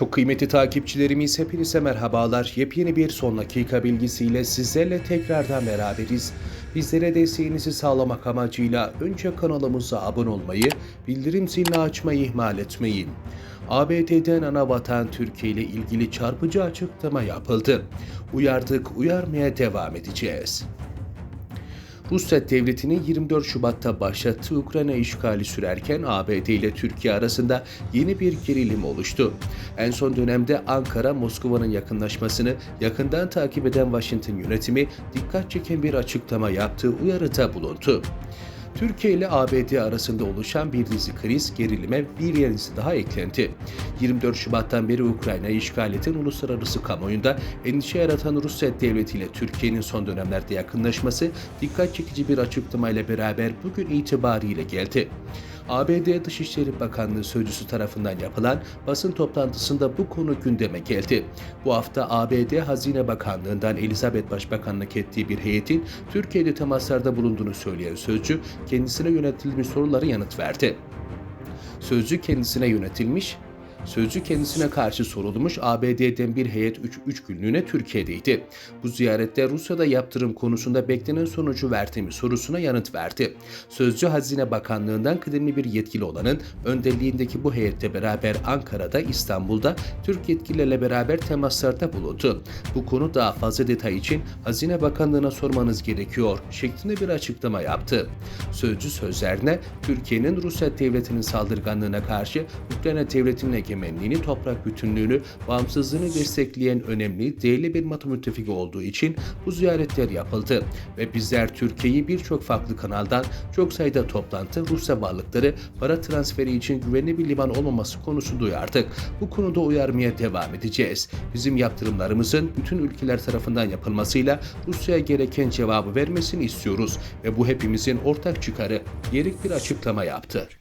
Çok kıymetli takipçilerimiz hepinize merhabalar. Yepyeni bir son dakika bilgisiyle sizlerle tekrardan beraberiz. Bizlere desteğinizi sağlamak amacıyla önce kanalımıza abone olmayı, bildirim zilini açmayı ihmal etmeyin. ABD'den ana vatan Türkiye ile ilgili çarpıcı açıklama yapıldı. Uyardık, uyarmaya devam edeceğiz. Rusya devletinin 24 Şubat'ta başlattığı Ukrayna işgali sürerken ABD ile Türkiye arasında yeni bir gerilim oluştu. En son dönemde Ankara, Moskova'nın yakınlaşmasını yakından takip eden Washington yönetimi dikkat çeken bir açıklama yaptığı uyarıda bulundu. Türkiye ile ABD arasında oluşan bir dizi kriz gerilime bir yenisi daha eklendi. 24 Şubat'tan beri Ukrayna'yı işgal eden uluslararası kamuoyunda endişe yaratan Rusya devleti ile Türkiye'nin son dönemlerde yakınlaşması dikkat çekici bir açıklamayla beraber bugün itibariyle geldi. ABD Dışişleri Bakanlığı Sözcüsü tarafından yapılan basın toplantısında bu konu gündeme geldi. Bu hafta ABD Hazine Bakanlığı'ndan Elizabeth Başbakanlık ettiği bir heyetin Türkiye'de temaslarda bulunduğunu söyleyen sözcü kendisine yöneltilmiş soruları yanıt verdi. Sözcü kendisine yönetilmiş Sözcü kendisine karşı sorulmuş ABD'den bir heyet 3 günlüğüne Türkiye'deydi. Bu ziyarette Rusya'da yaptırım konusunda beklenen sonucu verdi mi sorusuna yanıt verdi. Sözcü Hazine Bakanlığı'ndan kıdemli bir yetkili olanın önderliğindeki bu heyette beraber Ankara'da, İstanbul'da Türk yetkililerle beraber temaslarda bulundu. Bu konu daha fazla detay için Hazine Bakanlığı'na sormanız gerekiyor şeklinde bir açıklama yaptı. Sözcü sözlerine Türkiye'nin Rusya devletinin saldırganlığına karşı Ukrayna devletinin egemenliğini, toprak bütünlüğünü, bağımsızlığını destekleyen önemli, değerli bir matı müttefiki olduğu için bu ziyaretler yapıldı. Ve bizler Türkiye'yi birçok farklı kanaldan çok sayıda toplantı, Rusya varlıkları, para transferi için güvenli bir liman olmaması konusunda uyardık. Bu konuda uyarmaya devam edeceğiz. Bizim yaptırımlarımızın bütün ülkeler tarafından yapılmasıyla Rusya'ya gereken cevabı vermesini istiyoruz ve bu hepimizin ortak çıkarı. Yerik bir açıklama yaptı.